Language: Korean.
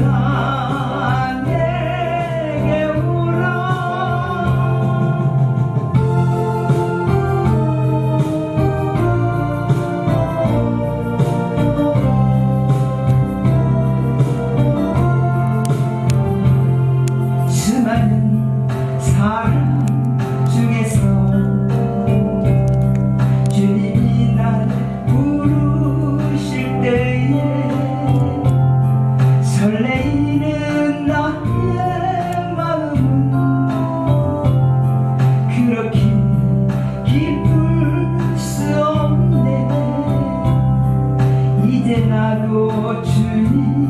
나 주님